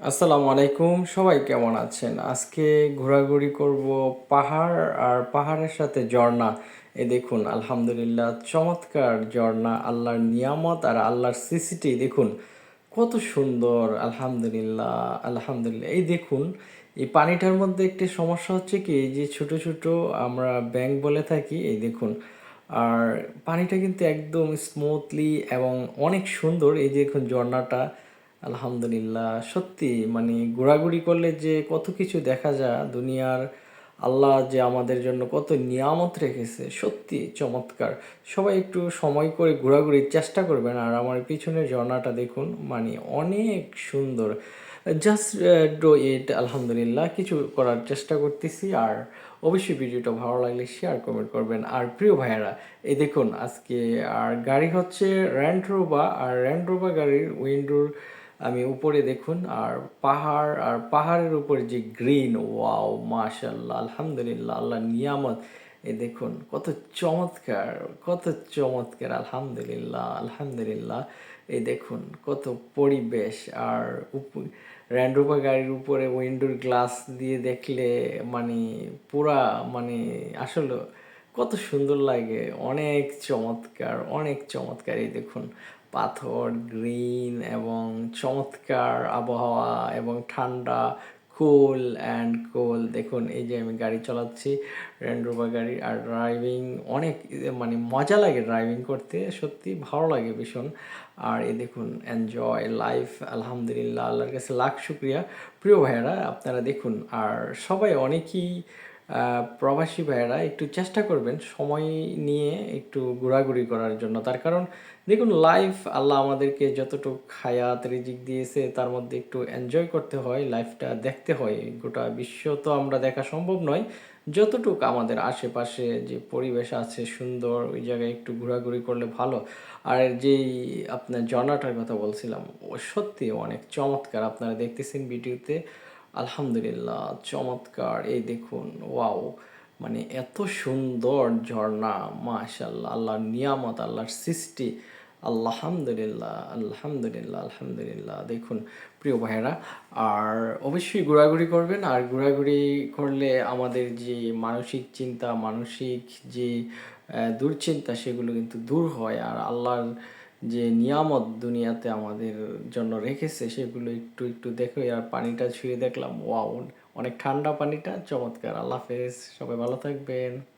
আসসালামু আলাইকুম। সবাই কেমন আছেন? আজকে ঘোরাঘুরি করব পাহাড় আর পাহাড়ের সাথে ঝর্ণা। এ দেখুন, আলহামদুলিল্লাহ, চমৎকার ঝর্ণা। আল্লাহর নিয়ামত আর আল্লাহর সৃষ্টি, দেখুন, কত সুন্দর, আলহামদুলিল্লাহ আলহামদুলিল্লাহ। এই দেখুন, এই পানিটার মধ্যে একটি সমস্যা হচ্ছে কি যে ছোট ছোট আমরা ব্যাংক বলে থাকি, এই দেখুন, আর পানিটা কিন্তু একদম স্মুথলি এবং অনেক সুন্দর। এই দেখুন, ঝর্ণাটা আলহামদুলিল্লাহ। সত্যি মানে ঘোরাঘুরি করলে যে কত কিছু দেখা যায়, দুনিয়ার আল্লাহ যে আমাদের জন্য কত নিয়ামত রেখেছে, সত্যি চমৎকার। সবাই একটু সময় করে ঘোরাঘুরির চেষ্টা করবেন আর আমার পিছনের ঝর্ণাটা দেখুন মানে অনেক সুন্দর। জাস্ট ডো ইট আলহামদুলিল্লাহ, কিছু করার চেষ্টা করতেছি আর অবশ্যই ভিডিওটা ভালো লাগলে শেয়ার কমেন্ট করবেন। আর প্রিয় ভাইয়েরা, এই দেখুন, আজকে আর গাড়ি হচ্ছে র্যান্ড রোবা আর র্যান্ড রোবা গাড়ির উইন্ডোর আমি উপরে দেখুন, আর পাহাড়, আর পাহাড়ের উপরে যে গ্রিন, ওয়াও মাশাল্লাহ আলহামদুলিল্লাহ, আল্লাহ নিয়ামত। এ দেখুন, কত চমৎকার কত চমৎকার, আলহামদুলিল্লাহ আলহামদুলিল্লাহ। এই দেখুন, কত পরিবেশ, আর র্যান্ডোভা গাড়ির উপরে উইন্ডোর গ্লাস দিয়ে দেখলে মানে পুরা মানে আসলে কত সুন্দর লাগে। অনেক চমৎকার অনেক চমৎকার। এই দেখুন, পাথর, গ্রিন এবং চমৎকার আবহাওয়া এবং ঠান্ডা, কুল অ্যান্ড কুল। দেখুন, এই যে আমি গাড়ি চালাচ্ছি, র্যান্ড গাড়ি আর ড্রাইভিং অনেক মানে মজা লাগে ড্রাইভিং করতে, সত্যি ভালো লাগে ভীষণ। আর এই দেখুন এনজয় লাইফ আলহামদুলিল্লাহ, আল্লাহর কাছে লাখ শুক্রিয়া। প্রিয় ভাইয়েরা, আপনারা দেখুন, আর সবাই অনেকেই প্রবাসী ভাইয়েরা একটু চেষ্টা করবেন সময় নিয়ে একটু ঘোরাঘুরি করার জন্য। তার কারণ দেখুন লাইফ আল্লাহ আমাদেরকে যতটুকু হায়াত, রিজিক দিয়েছে, তার মধ্যে একটু এনজয় করতে হয় লাইফটা দেখতে হয়। গোটা বিশ্ব তো আমরা দেখা সম্ভব নয়। যতটুকু আমাদের আশেপাশে যে পরিবেশ আছে সুন্দর, ওই জায়গায় একটু ঘোরাঘুরি করলে ভালো। আর যেই আপনার ঝর্ণাটার কথা বলছিলাম, ও সত্যি অনেক চমৎকার। আপনারা দেখতেছেন ভিডিওতে আলহামদুলিল্লাহ, চমৎকার। এই দেখুন, ওয়াও মানে এত সুন্দর ঝর্ণা মাশাল্লাহ আল্লাহর নিয়ামত, আল্লাহর সৃষ্টি। আলহামদুলিল্লাহ আলহামদুলিল্লাহ আলহামদুলিল্লাহ। দেখুন, প্রিয় ভাইয়েরা, আর অবশ্যই ঘোরাঘুরি করবেন, আর ঘোরাঘুরি করলে আমাদের যে মানসিক চিন্তা, মানসিক যে দুশ্চিন্তা, সেগুলো কিন্তু দূর হয়। আর আল্লাহর যে নিয়ামত দুনিয়াতে আমাদের জন্য রেখেছে, সেগুলো একটু একটু দেখো আর পানিটা ছুঁয়ে দেখলাম, ওয়াও, অনেক ঠান্ডা পানিটা, চমৎকার, আল্লাহ হাফেজ, সবাই ভালো থাকবেন।